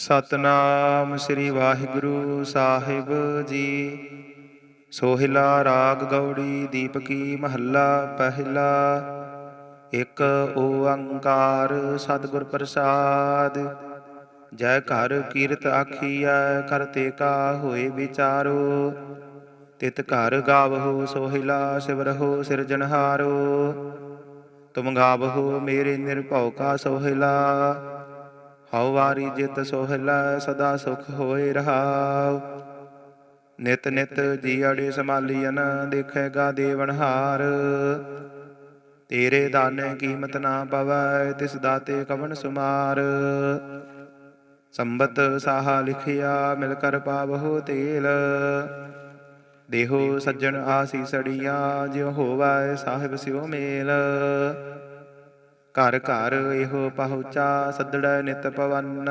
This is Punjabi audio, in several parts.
ਸਤਨਾਮ ਸ੍ਰੀ ਵਾਹਿਗੁਰੂ ਸਾਹਿਬ ਜੀ। ਸੋਹਿਲਾ ਰਾਗ ਗੌੜੀ ਦੀਪਕੀ ਮਹੱਲਾ ਪਹਿਲਾ। ਇੱਕ ਓੰਕਾਰ ਸਤਿਗੁਰ ਪ੍ਰਸਾਦ। ਜੈ ਘਰ ਕੀਰਤ ਆਖੀਐ ਕਰਤੇ ਕਾ ਹੋਏ ਵਿਚਾਰੋ। ਤਿਤ ਘਰ ਗਾਵਹੋ, ਸੋਹਿਲਾ ਸਿਵਰਹੋ ਸਿਰਜਨਹਾਰੋ ਤੁਮ ਗਾਵਹੋ, ਮੇਰੇ ਨਿਰਭਉ ਕਾ ਸੋਹਿਲਾ। ਹਉ ਵਾਰੀ ਜਿਤ ਸੋਹਿਲਾ ਸਦਾ ਸੁਖ ਹੋਏ ਰਹਾਉ। ਨਿਤ ਨਿਤ ਜੀ ਜੀਅੜੇ ਸਮਾਲੀਨ ਦੇਖੇਗਾ ਦੇਵਨਹਾਰ ਤੇਰੇ ਦਾਨੇ ਕੀਮਤ ਨਾ ਪਵੈ, ਤਿਸ ਦਾਤੇ ਕਵਨ ਸੁਮਾਰ। ਸੰਬਤ ਸਾਹਾ ਲਿਖਿਆ, ਮਿਲ ਕਰ ਪਾਵਹੁ ਤੇਲ। ਦੇਹੋ ਸੱਜਣ ਆਸੀ ਸੜੀਆਂ ਜਿਉ ਹੋਵੈ ਸਾਹਿਬ ਸਿਉ ਮੇਲ। ਘਰ ਘਰ ਇਹੋ ਪਹੁੰਚਾ ਸੱਦੜੈ ਨਿਤ ਪਵਨ।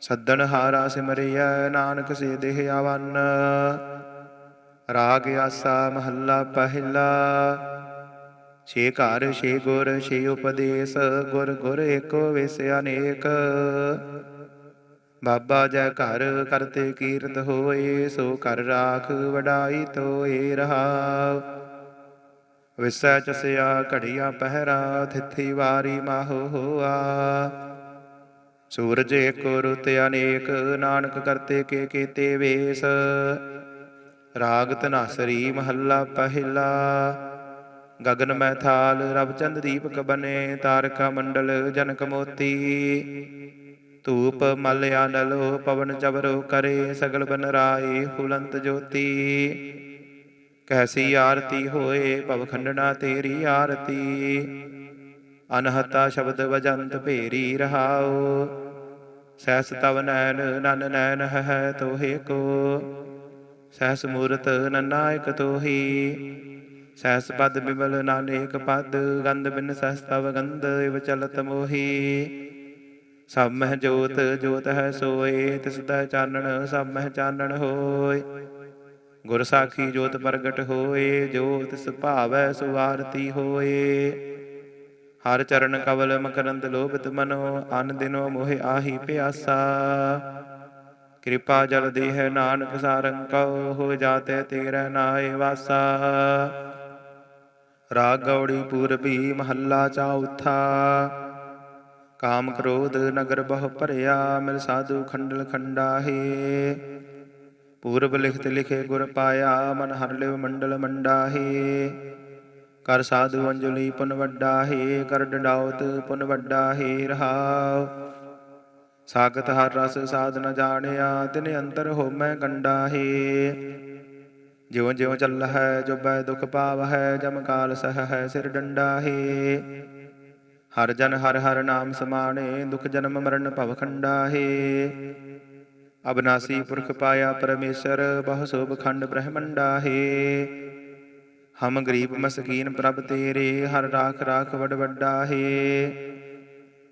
ਸੱਦਣ ਹਾਰਾ ਸਿਮਰਿਐ ਨਾਨਕ ਸੇ ਦੇਹ ਆਵਨ। ਰਾਗ ਆਸਾ ਮਹੱਲਾ ਪਹਿਲਾ। ਛੇ ਘਰ, ਛੇ ਗੁਰ, ਛੇ ਉਪਦੇਸ਼, ਗੁਰ ਗੁਰ ਏਕੋ ਵਿਸ ਅਨੇਕ। ਬਾਬਾ ਜੈ ਘਰ ਕਰਤੇ ਕੀਰਤ ਹੋਏ, ਸੋ ਕਰ ਰਾਖ ਵਡਾਈ ਤੋਏ ਰਹਾਉ। ਵਿਸੈ ਚਸਿਆ, ਘੜੀਆਂ ਪਹਿਰਾ, ਥਿਥੀ ਵਾਰੀ ਮਾਹੋ ਹੋਆ। ਸੂਰਜ ਏਕੋ ਰੁਤ ਅਨੇਕ, ਨਾਨਕ ਕਰਤੇ ਕੇ ਕੀਤੇ ਵੇਸ। ਰਾਗ ਧਨਾਸਰੀ ਮਹੱਲਾ ਪਹਿਲਾ। ਗਗਨ ਮੈਂ ਥਾਲ ਰਬ ਦੀਪਕ ਬਨੇ, ਤਾਰਕਾ ਮੰਡਲ ਜਨਕ ਮੋਤੀ। ਧੂਪ ਮਲਿਆ ਆਨਲੋ ਪਵਨ ਚਵਰੋ ਕਰੇ, ਸਗਲ ਬਨ ਰਾਏ, ਹੁਲੰਤ ਜੋਤੀ। ਕੈਸੀ ਆਰਤੀ ਹੋਏ ਭਵ ਖੰਡਨਾ ਤੇਰੀ ਆਰਤੀ। ਅਨਹਤਾ ਸ਼ਬਦ ਵਜੰਤ ਭੇਰੀ ਰਹਾਉ। ਸਹਿਸ ਤਵ ਨੈਣ ਨਨ ਨੈਣ ਹੈ ਤੋਹੇ ਕੋ। ਸਹਿਸ ਮੂਰਤ ਨਨਾਇਕ ਤੋਹੀ। ਸਹਿਸ ਪਦ ਬਿਮਲ ਨਾਨੇਕ ਪਦ, ਗੰਧ ਬਿਨ ਸਹਿਸ ਤਵ ਗੰਧ ਇਵ ਚਲਤ ਮੋਹੀ। ਸਭ ਮਹਿ ਜੋਤ ਜੋਤ ਹੈ ਸੋਏ, ਤਿਸ ਦਾ ਚਾਨਣ ਸਭ ਮਹਿ ਚਾਨਣ ਹੋਏ। ਗੁਰ ਸਾਖੀ ਜੋਤ ਪ੍ਰਗਟ ਹੋਏ ਜੋ ਤਿਸ ਭਾਵੈ ਸੁਆਰਤੀ ਹੋਏ। ਹਰ ਚਰਨ ਕਵਲ ਮਕਰੰਦ ਲੋਭਿਤ ਮਨੋ, ਅਨ ਦਿਨੋ ਮੋਹਿ ਆਹੀ ਪਿਆਸਾ। ਕਿਰਪਾ ਜਲ ਦੇਹ ਨਾਨਕ ਸਾਰੰ ਕਉ, ਹੋ ਜਾਤੇ ਤੇਰੇ ਨਾਏ ਵਾਸਾ। ਰਾਗ ਗੌੜੀ ਪੂਰਬੀ ਮਹੱਲਾ ਚੌਥਾ ਕਾਮ ਕ੍ਰੋਧ ਨਗਰ ਬਹੁ ਭਰਿਆ, ਮਿਲ ਸਾਧੂ ਖੰਡਲ ਖੰਡਾਹੇ। ਪੂਰਬ ਲਿਖਤ ਲਿਖੇ ਗੁਰ ਪਾਇਆ, ਮਨ ਹਰ ਲਿਵ ਮੰਡਲ ਮੰਡਾਹੇ। ਕਰ ਸਾਧੂ ਅੰਜਲੀ ਪੁਨ ਵੱਡਾਹੀ, ਕਰ ਡੰਡਾਉਤ ਪੁਨ ਵੱਡਾ ਹੈ ਰਹਾਉ। ਸਾਗਤ ਹਰ ਰਸ ਸਾਧ ਨ ਜਾਣਿਆ, ਤਿਨ ਅੰਤਰ ਹੋਮੈ ਗੰਡਾ ਹੈ ਜਿਉ ਜਿਉ ਚੱਲ ਹੈ ਜੁਬੈ ਦੁਖ ਪਾਵ ਹੈ ਜਮ ਕਾਲ ਸਹ ਹੈ ਸਿਰ ਡੰਡਾਹੇ। ਹਰ ਜਨ ਹਰ ਹਰ ਨਾਮ ਸਮਾਣੇ, ਦੁਖ ਜਨਮ ਮਰਨ ਭਵ ਖੰਡਾਹੀ। ਅਬਨਾਸੀ ਪੁਰਖ ਪਾਇਆ ਪਰਮੇਸ਼ਰ, ਬਹੁ ਸੋਭ ਖੰਡ ਬ੍ਰਹਮੰਡਾ ਹੈ ਹਮ ਗਰੀਬ ਮਸਕੀਨ ਪ੍ਰਭ ਤੇਰੇ, ਹਰ ਰਾਖ ਰਾਖ ਵਡ ਵੱਡਾ ਹੈ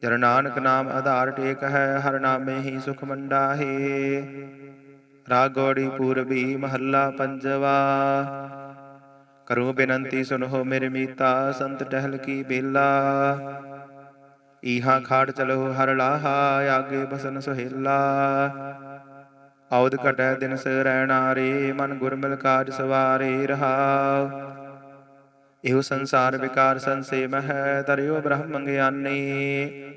ਜਰ ਨਾਨਕ ਨਾਮ ਆਧਾਰ ਟੇਕ ਹੈ, ਹਰ ਨਾਮੇ ਹੀ ਸੁਖ ਮੰਡਾ ਹੈ ਰਾਗੋੜੀ ਪੂਰਬੀ ਮਹੱਲਾ ਪੰਜਵਾ। ਕਰੋ ਬੇਨੰਤੀ ਸੁਨੋ ਮੇਰੇ ਮੀਤਾ, ਸੰਤ ਟਹਿਲ ਕੀ ਬੇਲਾ। ਈਹਾ ਖਾੜ ਚਲੋ ਹਰ ਲਾਹਾ, ਆਗੇ ਬਸਨ ਸੁਹੇਲਾ। ਔਦ ਘਟੈ ਦਿਨ ਸਰੈਣਾ ਰੇ, ਮਨ ਗੁਰ ਮਿਲ ਕਾਜ ਸਵਾਰੇ ਰਹਾਉ ਇਹੋ ਸੰਸਾਰ ਵਿਕਾਰ ਸੰਸੇ ਮਹਿ, ਤਰਿਓ ਬ੍ਰਹਮ ਗਿਆਨੀ।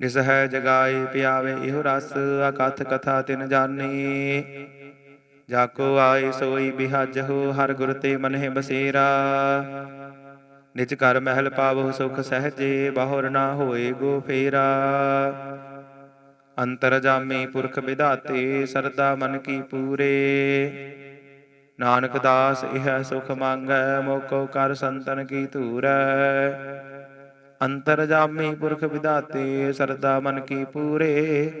ਜਿਸ ਹੈ ਜਗਾਏ ਪਿਆਵੇ, ਇਹੋ ਰਸ ਅਕਥ ਕਥਾ ਤਿਨ ਜਾਣੀ ਜਾ ਕੋ ਆਏ ਸੋਈ ਬਿਹਜ ਹੋ, ਹਰ ਗੁਰ ਤੇ ਮਨਹਿ ਬਸੇਰਾ। ਨਿਜ ਕਰ ਮਹਿਲ ਪਾਵੋ, ਸੁਖ ਸਹਜੇ, ਬਾਹਰ ਨਾ ਹੋਏ ਗੋ ਫੇਰਾ। ਅੰਤਰ ਜਾਮੀ ਪੁਰਖ ਵਿਧਾਤੇ, ਸਰਦਾ ਮਨ ਕੀ ਪੂਰੇ। ਨਾਨਕ ਦਾਸ ਇਹ ਸੁਖ ਮੰਗੈ, ਮੋਕੋ ਕਰ ਸੰਤਨ ਕੀ ਧੂਰ। ਅੰਤਰ ਜਾਮੀ ਪੁਰਖ ਵਿਧਾਤੇ, ਸਰਦਾ ਮਨ ਕੀ ਪੂਰੇ।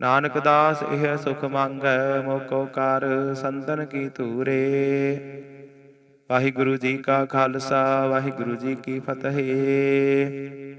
ਨਾਨਕ ਦਾਸ ਇਹ ਸੁਖ ਮੰਗੈ, ਮੋਕੋ ਕਰ ਸੰਤਨ ਕੀ ਧੂਰੇ। ਵਾਹਿਗੁਰੂ ਜੀ ਕਾ ਖਾਲਸਾ, ਵਾਹਿਗੁਰੂ ਜੀ ਕੀ ਫਤਿਹ।